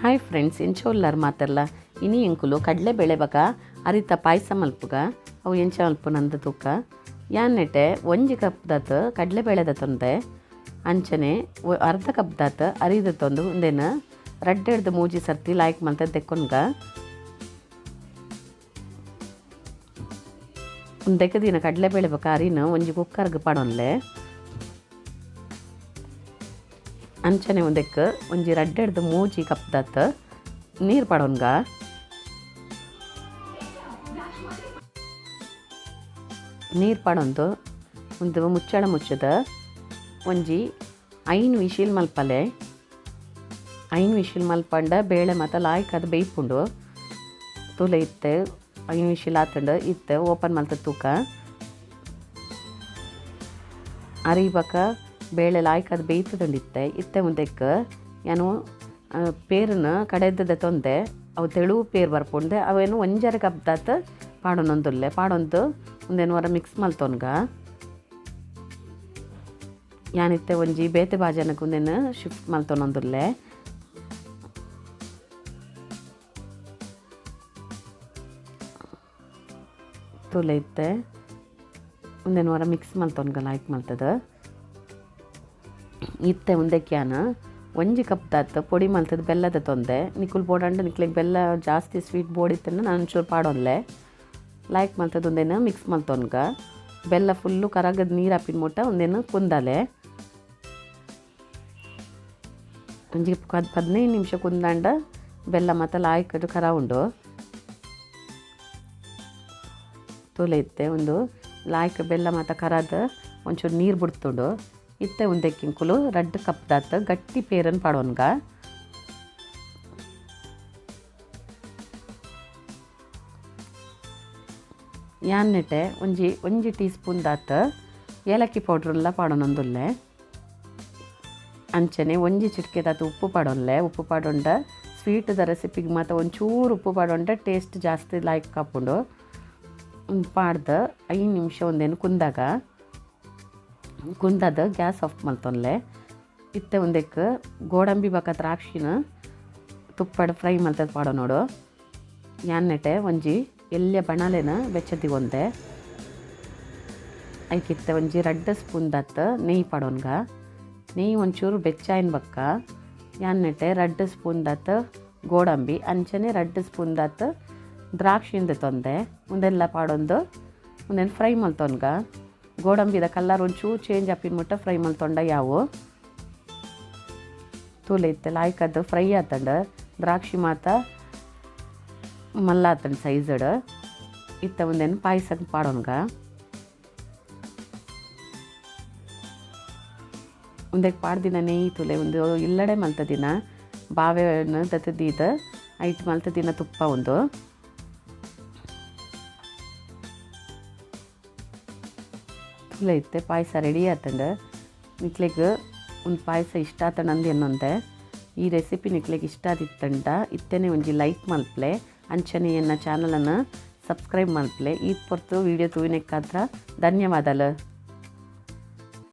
Hi friends ಎಂಚೋಲ್ಲಾರು ಮಾತಲ್ಲ ಇನಿ ಎಂಕುಲು ಕಡಲೆಬೇಳೆ ಬಕ ಅರಿತ ಪಾಯಸ ಮಲ್ಪುಗ, ಅವು ಎಂಚ ಮಲ್ಪು ನಂದ ತೂಕ? ಯಾನ್ ನೆಟೆ ಒಂಜಿ ಕಪ್ ದಾತ್ ಕಡಲೆಬೇಳೆದ ತೊಂದೆ, ಅಂಚನೆ ಅರ್ಧ ಕಪ್ ದಾತ ಅರಿದ ತೊಂದು ಉಂದೇನ, ರಡ್ಡೆಡ್ದು ಮೂಜಿ ಸರ್ತಿ ಲಾಯ್ಕ್ ಮಂತ ದೆಕ್ಕೊಂಡ್ಗ ಒಂದು ದಿನ ಕಡಲೆಬೇಳೆ ಬಕ ಅರಿನ ಒಂಜಿ ಕುಕ್ಕರ್ಗೆ ಪಾಡೊನ್ಲೆ. ಅಂಚನೆ ಒಂದಕ್ಕೆ ಒಂಜಿ ರಡ್ಡೆಡ್ದು ಮೂಜಿ ಕಪ್ ದತ್ ನೀರು ಪಡೋನ್ಗ. ನೀರು ಪಡೊಂದು ಒಂದು ಮುಚ್ಚಳ ಮುಚ್ಚದ. ಒಂಜಿ ಐನು ವಿಶಿಲ್ ಮಲ್ಪಲೆ. ಐನು ವಿಶಿಲ್ ಮಲ್ಪಂಡ ಬೇಳೆ ಮತ್ತು ಲಾಯ್ಕದ ಬೇಯ್ಪುಂಡು. ತುಲೆ ಇತ್ತೆ, ಐನು ವಿಶಿಲ್ ಆತಂಡು ಇತ್ತೆ, ಓಪನ್ ಮಲ್ತ ತೂಕ. ಅರಿಬಕ ಬೇಳೆ ಲಾಯ್ಕ್ ಅದು ಬೇಯ್ತದಂಡಿತ್ತೆ. ಇತ್ತೆ ಮುಂದಕ್ಕೆ ಏನು ಪೇರನ್ನ ಕಡೆದದ ತೊಂದೆ, ಅವು ತೆಳು ಪೇರು ಬರ್ಪುಂಡೆ ಅವೇನು ಒಂಜರ ಕಬ್ದಾತ ಪಾಡೊಂದೊಂದುಲ್ಲೆ ಪಾಡೊಂದು ಒಂದೇನು ವರ ಮಿಕ್ಸ್ ಮಲ್ತೊನ್ಗ. ಯಾನಿತ್ತೆ ಒಂಜಿ ಬೇತೆ ಬಾಜನಕ್ಕೆ ಒಂದೇನು ಶಿಫ್ಟ್ ಮಲ್ತೊನೊಂದುಲ್ಲೆ ತುಲೆ ಇತ್ತೆ ಒಂದೇನು ವರ ಮಿಕ್ಸ್ ಮಲ್ತೊನ್ಗ ಲಾಯ್ಕ್ ಮಲ್ತದ. ಇತ್ತೆ ಉಂದೆಕ್ಯಾನ ಒಂಜಿ ಕಪ್ ದಾತ್ ಪೊಡಿ ಮಲ್ತದ, ಬೆಲ್ಲದ ತೊಂದೆ. ನಿಕುಲ್ ಬೋಡಂಡ, ನಿಕ್ಲಿಗೆ ಬೆಲ್ಲ ಜಾಸ್ತಿ ಸ್ವೀಟ್ ಬೋಡಿತ್ತನ್ನ ನಾನು ಒಂಚೂರು ಪಾಡೊನ್ಲೆ. ಲೈಕ್ ಮಲ್ತದ ಒಂದೇನು ಮಿಕ್ಸ್ ಮಲ್ತೊನ್ಗ. ಬೆಲ್ಲ ಫುಲ್ಲು ಕರಗದ ನೀರು ಹಾಪಿನ ಮುಟ್ಟ ಒಂದೇನು ಕುಂದಲೆ. ಒಂಜಿ ಪದ್ ಹದಿನೈದು ನಿಮಿಷ ಕುಂದಾಂಡ ಬೆಲ್ಲ ಮತ್ತು ಲಾಯ್ಕ ಕರ ಉಂಡು. ತೋಲೆ ಇತ್ತೆ ಒಂದು ಲಾಯ್ಕ ಬೆಲ್ಲ ಮತ್ತು ಕರದ ಒಂಚೂರು ನೀರು ಬಿಡ್ತುಂಡು. ಇತ್ತೆ ಉಂದೆಕ್ಕಿಂಕುಲು ರಡ್ಡ್ ಕಪ್ ದಾತ್ ಗಟ್ಟಿ ಪೇರನ್ ಪಾಡೋನ್ಗ ಯಾನ್ ನೆಟೆ ಒಂಜಿ ಒಂಜಿ ಟೀ ಸ್ಪೂನ್ ದಾತ್ ಏಲಕ್ಕಿ ಪೌಡ್ರೆಲ್ಲ ಪಾಡೋನೊಂದುಲ್ಲೆ ಅಂಚನೆ ಒಂಜಿ ಚಿಟಿಕೆ ದಾತ್ ಉಪ್ಪು ಪಾಡೊನ್ಲೆ ಉಪ್ಪು ಪಾಡೊಂಡ ಸ್ವೀಟ್ದ ರೆಸಿಪಿಗೆ ಮಾತ್ರ ಒಂಚೂರು ಉಪ್ಪು ಪಾಡೊಂಡ ಟೇಸ್ಟ್ ಜಾಸ್ತಿ ಲಾಯ್ಕ್ ಕಾಪುಂಡು ಪಾಡ್ದ ಐದು ನಿಮಿಷ ಒಂದೇನು ಕುಂದಾಗ ಕುಂದದ ಗ್ಯಾಸ್ ಆಫ್ ಮಲ್ತೊನ್ಲೆ ಇತ್ತೆ ಒಂದಕ್ಕೆ ಗೋಡಂಬಿ ಬಕ ದ್ರಾಕ್ಷಿನ ತುಪ್ಪಡ ಫ್ರೈ ಮಲ್ತದ ಪಾಡೋ ನೋಡು. ಯಾನ್ನೆಟೆ ಒಂಜಿ ಎಲ್ಯ ಬಣಲೆನ ಬೆಚ್ಚದಿಗೊಂದೆ ಐಕಿತ್ತೆ ಒಂಜಿ ರಡ್ಡ ಸ್ಪೂನ್ ದತ್ತ ನೆಯ್ ಪಾಡೋನ್ಗ. ನೆಯ್ ಒಂಚೂರು ಬೆಚ್ಚಾಯಿನ ಬಕ್ಕ. ಯಾನ್ನೆಟೆ ರಡ್ಡ ಸ್ಪೂನ್ ದತ್ತ ಗೋಡಂಬಿ, ಅಂಚನೆ ರಡ್ಡ ಸ್ಪೂನ್ ದತ್ತ ದ್ರಾಕ್ಷಿಂದ ತೊಂದೆ. ಮುಂದೆಲ್ಲ ಪಾಡೊಂದು ಮುಂದೆ ಫ್ರೈ ಮಲ್ತೊನ್ಗ ಗೋಡಂಬಿದ ಕಲ್ಲರ್ ಒಂಚೂರು ಚೇಂಜ್ ಆಪಿನ ಮುಟ್ಟ ಫ್ರೈ ಮಲ್ತೊಂಡ ಯಾವು? ತೂಲೆ ಇತ್ತೆ ಲಾಯ್ಕದ್ದು ಫ್ರೈ ಆತಂಡ. ದ್ರಾಕ್ಷಿ ಮಾತ ಮಲ್ಲ ಆತಂಡ ಸೈಜಡ್ ಇತ್ತ ಒಂದೇನು ಪಾಯಸ ಪಾಡೋನ್ಗ. ಒಂದಕ್ಕೆ ಪಾಡ್ದಿನ ತುಲೆ, ಒಂದು ಇಲ್ಲಡೆ ಮಲ್ತ ದಿನ ಬಾವೆನ ದತ್ತದೀದ ಐಟ್ ಮಲ್ತ ದಿನ ತುಪ್ಪ ಒಂದು. ಇತ್ತೆ ಪಾಯಸ ರೆಡಿ ಆತಂಡ ನಿಕ್ಲೆಗ್ ಒಂದು ಪಾಯಸ ಇಷ್ಟ ಆತಣಂದು ಎನ್ನೊಂದೆ. ಈ ರೆಸಿಪಿ ನಿಕ್ಲೆಗ್ ಇಷ್ಟ ಆದಿತ್ತಂಡ ಇತ್ತೇನೆ ಒಂಜಿ ಲೈಕ್ ಮಲ್ಪ್ಲೆ ಅಂಚನೆ ಎನ್ನ ಚಾನಲನ್ನು ಸಬ್ಸ್ಕ್ರೈಬ್ ಮಲ್ಪ್ಲೆ ಈ ಪೊರ್ತು ವೀಡಿಯೋ ತೂವಿನಕ್ಕಾದ್ರೆ ಧನ್ಯವಾದಗಳು